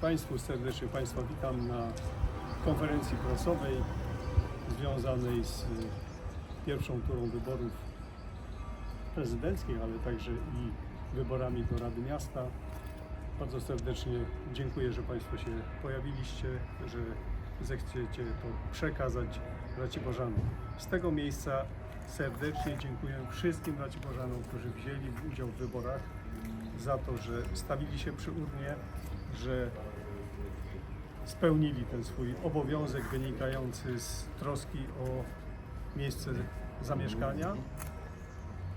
Państwu serdecznie Państwa witam na konferencji prasowej związanej z y, pierwszą turą wyborów prezydenckich, ale także i wyborami do Rady Miasta. Bardzo serdecznie dziękuję, że Państwo się pojawiliście, że zechciecie to przekazać Raciborzanom. Z tego miejsca serdecznie dziękuję wszystkim Raciborzanom, którzy wzięli udział w wyborach za to, że stawili się przy urnie, że spełnili ten swój obowiązek wynikający z troski o miejsce zamieszkania.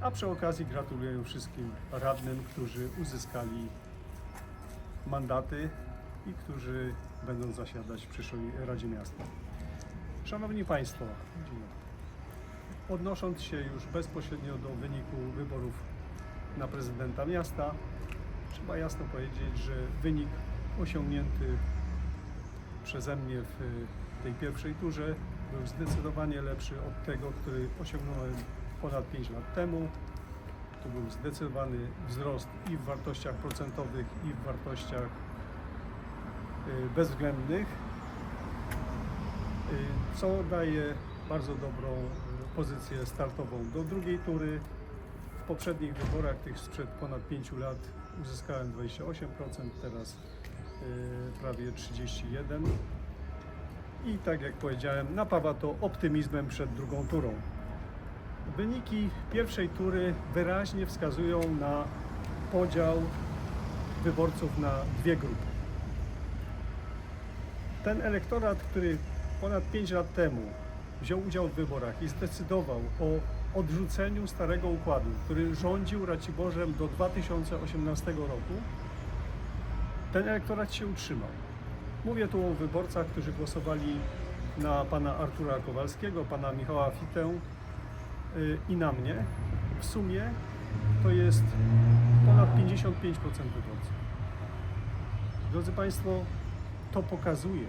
A przy okazji gratuluję wszystkim radnym, którzy uzyskali mandaty i którzy będą zasiadać w przyszłej Radzie Miasta. Szanowni Państwo, odnosząc się już bezpośrednio do wyniku wyborów na prezydenta miasta, trzeba jasno powiedzieć, że wynik osiągnięty przeze mnie w tej pierwszej turze był zdecydowanie lepszy od tego, który osiągnąłem ponad 5 lat temu. To był zdecydowany wzrost i w wartościach procentowych, i w wartościach y, bezwzględnych, y, co daje bardzo dobrą y, pozycję startową do drugiej tury. W poprzednich wyborach, tych sprzed ponad 5 lat, uzyskałem 28%, teraz y, prawie 31%. I tak jak powiedziałem, napawa to optymizmem przed drugą turą. Wyniki pierwszej tury wyraźnie wskazują na podział wyborców na dwie grupy. Ten elektorat, który ponad 5 lat temu wziął udział w wyborach i zdecydował o odrzuceniu starego układu, który rządził Raciborzem do 2018 roku, ten elektorat się utrzymał. Mówię tu o wyborcach, którzy głosowali na pana Artura Kowalskiego, pana Michała Fitę y, i na mnie. W sumie to jest ponad 55% wyborców. Drodzy Państwo, to pokazuje,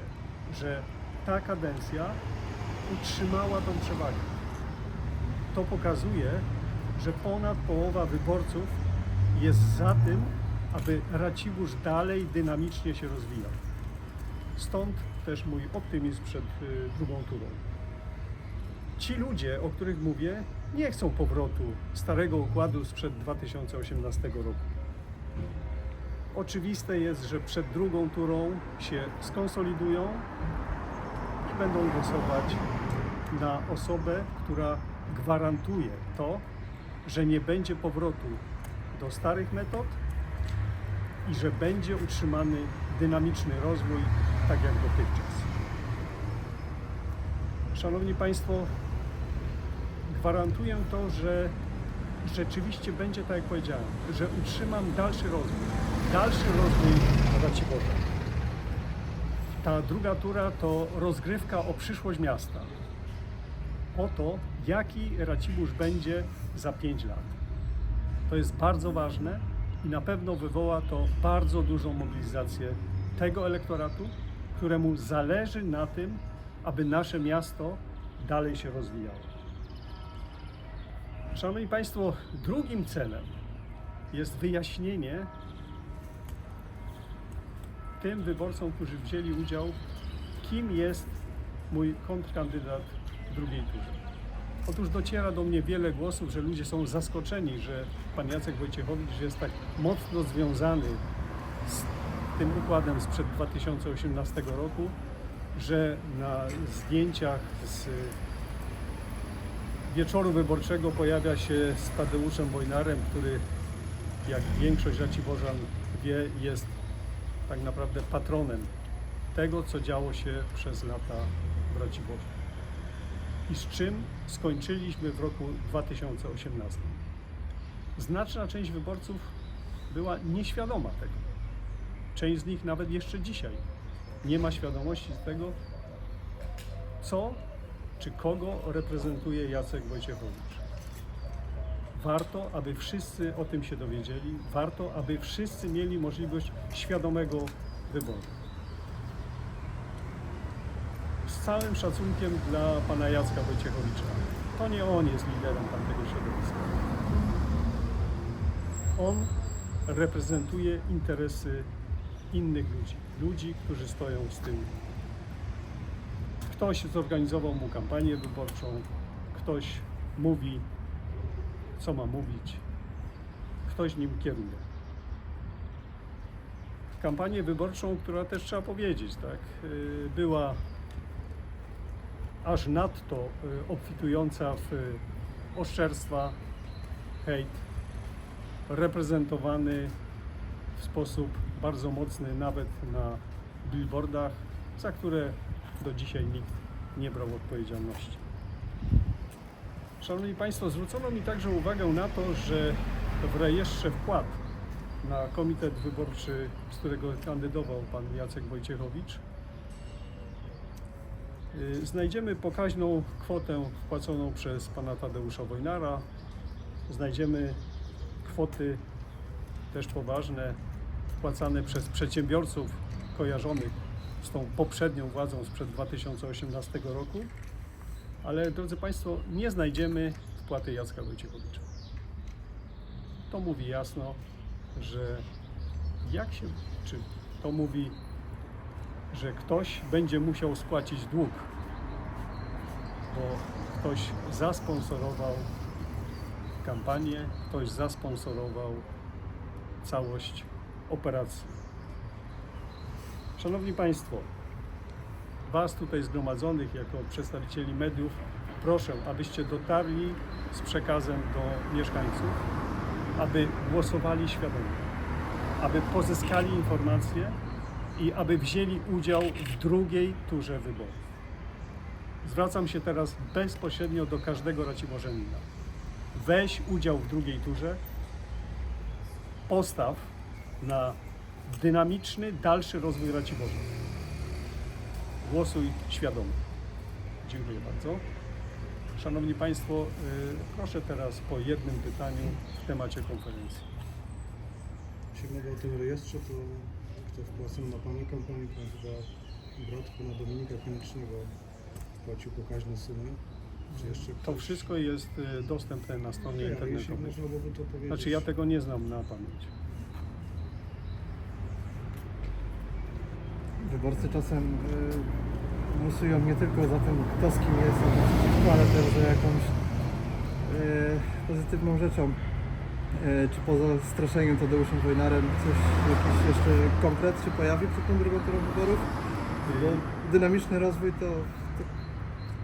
że ta kadencja utrzymała tą przewagę. To pokazuje, że ponad połowa wyborców jest za tym, aby Racibórz dalej dynamicznie się rozwijał. Stąd też mój optymizm przed y, drugą turą. Ci ludzie, o których mówię, nie chcą powrotu starego układu sprzed 2018 roku. Oczywiste jest, że przed drugą turą się skonsolidują i będą głosować na osobę, która gwarantuje to, że nie będzie powrotu do starych metod i że będzie utrzymany dynamiczny rozwój, tak jak dotychczas. Szanowni Państwo, gwarantuję to, że rzeczywiście będzie tak, jak powiedziałem, że utrzymam dalszy rozwój, dalszy rozwój Raciborza. Ta druga tura to rozgrywka o przyszłość miasta. O to, jaki Racibórz będzie za 5 lat. To jest bardzo ważne i na pewno wywoła to bardzo dużą mobilizację tego elektoratu, któremu zależy na tym, aby nasze miasto dalej się rozwijało. Szanowni Państwo, drugim celem jest wyjaśnienie tym wyborcom, którzy wzięli udział, kim jest mój kontrkandydat w drugiej turze. Otóż dociera do mnie wiele głosów, że ludzie są zaskoczeni, że pan Jacek Wojciechowicz jest tak mocno związany z tym układem sprzed 2018 roku, że na zdjęciach z wieczoru wyborczego pojawia się z Tadeuszem Wojnarem, który, jak większość Raciborzan wie, jest tak naprawdę patronem tego, co działo się przez lata w Raciborzu i z czym skończyliśmy w roku 2018. Znaczna część wyborców była nieświadoma tego. Część z nich nawet jeszcze dzisiaj nie ma świadomości tego, co czy kogo reprezentuje Jacek Wojciechowicz. Warto, aby wszyscy o tym się dowiedzieli, warto, aby wszyscy mieli możliwość świadomego wyboru z całym szacunkiem dla pana Jacka Wojciechowicza. To nie on jest liderem tamtego środowiska. On reprezentuje interesy innych ludzi, ludzi, którzy stoją z tyłu. Ktoś zorganizował mu kampanię wyborczą, ktoś mówi, co ma mówić, ktoś nim kieruje. Kampanię wyborczą, która też trzeba powiedzieć, tak, y, była aż nadto y, obfitująca w y, oszczerstwa, hejt, reprezentowany w sposób bardzo mocny nawet na billboardach, za które do dzisiaj nikt nie brał odpowiedzialności. Szanowni Państwo, zwrócono mi także uwagę na to, że w rejestrze wpłat na komitet wyborczy, z którego kandydował pan Jacek Wojciechowicz, znajdziemy pokaźną kwotę wpłaconą przez pana Tadeusza Wojnara, znajdziemy kwoty też poważne wpłacane przez przedsiębiorców kojarzonych z tą poprzednią władzą sprzed 2018 roku, ale drodzy Państwo, nie znajdziemy wpłaty Jacka Wojciechowicza. To mówi jasno, że jak się, czy to mówi, że ktoś będzie musiał spłacić dług, bo ktoś zasponsorował kampanię, ktoś zasponsorował całość operacji. Szanowni Państwo, Was tutaj zgromadzonych jako przedstawicieli mediów, proszę, abyście dotarli z przekazem do mieszkańców, aby głosowali świadomie, aby pozyskali informacje i aby wzięli udział w drugiej turze wyborów. Zwracam się teraz bezpośrednio do każdego Raciborzenina. Weź udział w drugiej turze, postaw na dynamiczny, dalszy rozwój Raciborza. Głosuj świadomie. Dziękuję bardzo. Szanowni Państwo, y, proszę teraz po jednym pytaniu w temacie konferencji. Jeśli mowa o tym rejestrze, to kto wpłacał na Pana kampanię, Pan chyba brat Pana Dominika Koniecznego wpłacił pokaźne sumy. Czy jeszcze To ktoś? wszystko jest y, dostępne na stronie jeśli internetowej. można byłoby to powiedzieć. Znaczy ja tego nie znam na pamięć. Wyborcy czasem y, głosują nie tylko za tym, kto z kim jest, albo przeciwko, ale też za jakąś y, pozytywną rzeczą. Y, czy poza straszeniem Tadeuszem Wojnarem coś, jakiś jeszcze konkret się pojawi przed tą drugą turą wyborów? Bo dynamiczny rozwój to, to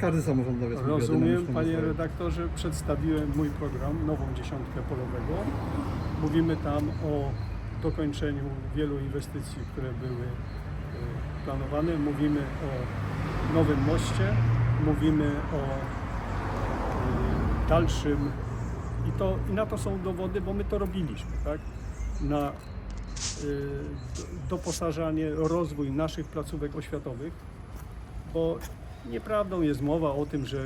każdy samorządowiec mówi o Rozumiem, dynamicznym panie rozwoju. redaktorze, przedstawiłem mój program, nową dziesiątkę polowego. Mówimy tam o dokończeniu wielu inwestycji, które były y, planowane. Mówimy o nowym moście, mówimy o y, dalszym i, to, i na to są dowody, bo my to robiliśmy, tak? Na y, do- doposażanie, rozwój naszych placówek oświatowych, bo nieprawdą jest mowa o tym, że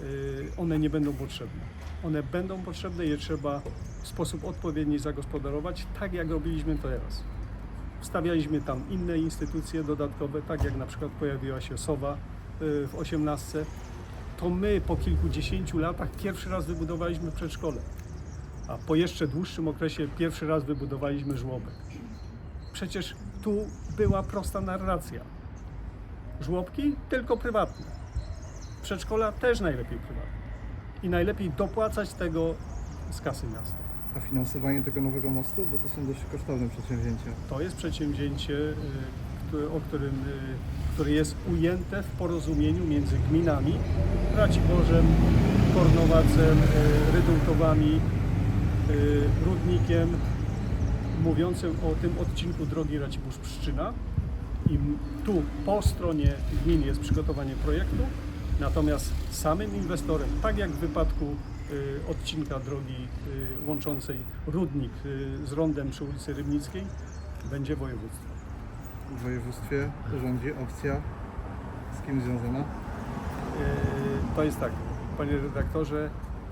y, one nie będą potrzebne. One będą potrzebne, je trzeba w sposób odpowiedni zagospodarować, tak jak robiliśmy to teraz. Wstawialiśmy tam inne instytucje dodatkowe, tak jak na przykład pojawiła się SOWA y, w 18. To my po kilkudziesięciu latach pierwszy raz wybudowaliśmy przedszkole, a po jeszcze dłuższym okresie pierwszy raz wybudowaliśmy żłobek. Przecież tu była prosta narracja. Żłobki tylko prywatne. Przedszkola też najlepiej prywatne. I najlepiej dopłacać tego z kasy miasta. A finansowanie tego nowego mostu, bo to są dość kosztowne przedsięwzięcia. To jest przedsięwzięcie, y, o którym, y, które jest ujęte w porozumieniu między gminami Raciborzem, Kornowacem, y, Rydułtowami, y, Rudnikiem, mówiącym o tym odcinku drogi Racibórz-Pszczyna. I tu po stronie gmin jest przygotowanie projektu, natomiast samym inwestorem, tak jak w wypadku odcinka drogi łączącej Rudnik z rondem przy ulicy Rybnickiej, będzie województwo. W województwie rządzi opcja z kim związana? Y, To jest tak, panie redaktorze,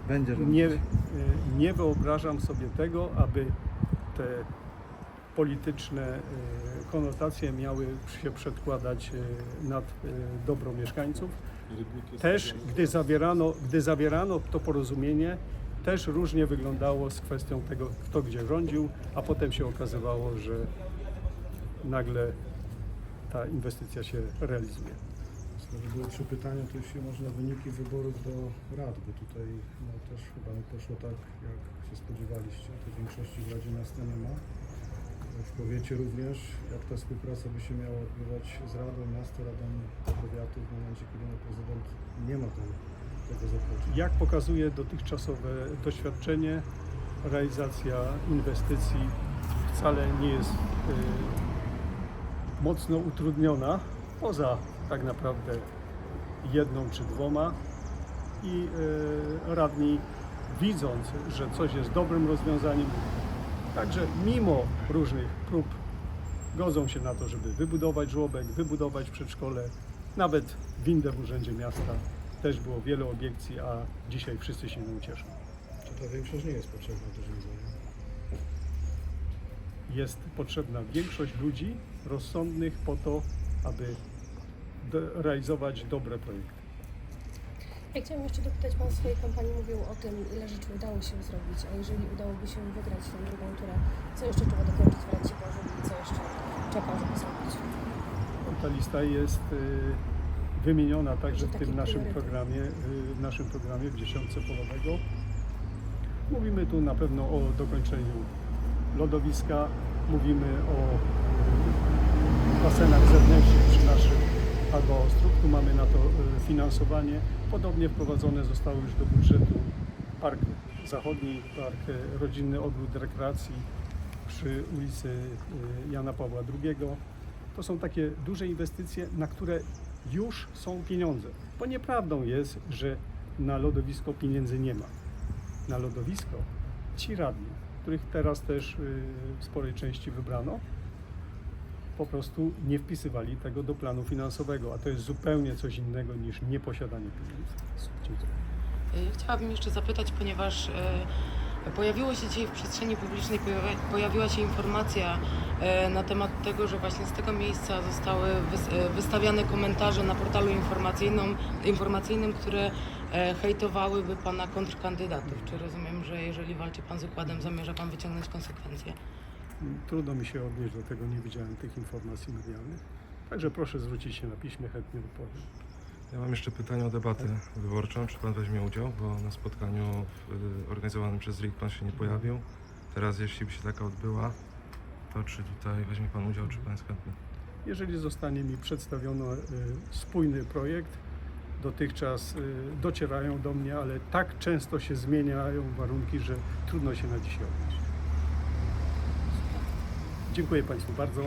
Będzie rządzić. nie, y, nie wyobrażam sobie tego, aby te polityczne y, konotacje miały się przedkładać nad dobro mieszkańców. Też gdy zawierano, gdy zawierano to porozumienie, też różnie wyglądało z kwestią tego, kto gdzie rządził, a potem się okazywało, że nagle ta inwestycja się realizuje. Skoro były trzy pytania, to jeśli można wyniki wyborów do rad, bo tutaj no, też chyba nie poszło tak, jak się spodziewaliście. Tej większości w Radzie Miasta nie ma. W powiecie również, jak ta współpraca by się miała odbywać z Radą Miasta, Radą Powiatu w momencie, kiedy no, prezydent nie ma tam tego zaplecza. Jak pokazuje dotychczasowe doświadczenie, realizacja inwestycji wcale nie jest y, mocno utrudniona, poza tak naprawdę jedną czy dwoma. I y, radni, widząc, że coś jest dobrym rozwiązaniem, także mimo różnych prób, godzą się na to, żeby wybudować żłobek, wybudować przedszkole, nawet windę w Urzędzie Miasta. Też było wiele obiekcji, a dzisiaj wszyscy się nią cieszą. Czy ta większość nie jest potrzebna do rządzenia? Jest potrzebna większość ludzi rozsądnych po to, aby realizować dobre projekty. Ja chciałam jeszcze dopytać, Pan w swojej kampanii mówił o tym, ile rzeczy udało się zrobić, a jeżeli udałoby się wygrać tę drugą turę, co jeszcze trzeba dokończyć w Radzie Bożym i co jeszcze czeka, żeby zrobić? Ta lista jest y, wymieniona także w tym naszym priorytet. programie, y, w naszym programie w dziesiątce polowego. Mówimy tu na pewno o dokończeniu lodowiska, mówimy o basenach zewnętrznych przy naszym. Tu mamy na to y, finansowanie. Podobnie wprowadzone zostały już do budżetu Park Zachodni, Park y, Rodzinny Ogród Rekreacji przy ulicy y, Jana Pawła II. To są takie duże inwestycje, na które już są pieniądze. Bo nieprawdą jest, że na lodowisko pieniędzy nie ma. Na lodowisko ci radni, których teraz też y, w sporej części wybrano, po prostu nie wpisywali tego do planu finansowego, a to jest zupełnie coś innego niż nieposiadanie pieniędzy. Y, Chciałabym jeszcze zapytać, ponieważ e, pojawiło się dzisiaj w przestrzeni publicznej pojawiła się informacja na temat tego, że właśnie z tego miejsca zostały wys- wystawiane komentarze na portalu informacyjnym, które hejtowałyby pana kontrkandydatów. Czy rozumiem, że jeżeli walczy pan z układem, zamierza pan wyciągnąć konsekwencje? Trudno mi się odnieść do tego, nie widziałem tych informacji medialnych. Także proszę zwrócić się na piśmie, chętnie odpowiem. Ja mam jeszcze pytanie o debatę wyborczą. Czy pan weźmie udział? Bo na spotkaniu w, organizowanym przez RIK pan się nie pojawił. Teraz, jeśli by się taka odbyła, to czy tutaj weźmie pan udział, czy pan jest chętny? Jeżeli zostanie mi przedstawiony y, spójny projekt, dotychczas y, docierają do mnie, ale tak często się zmieniają warunki, że trudno się na dzisiaj odnieść. Dziękuję Państwu bardzo.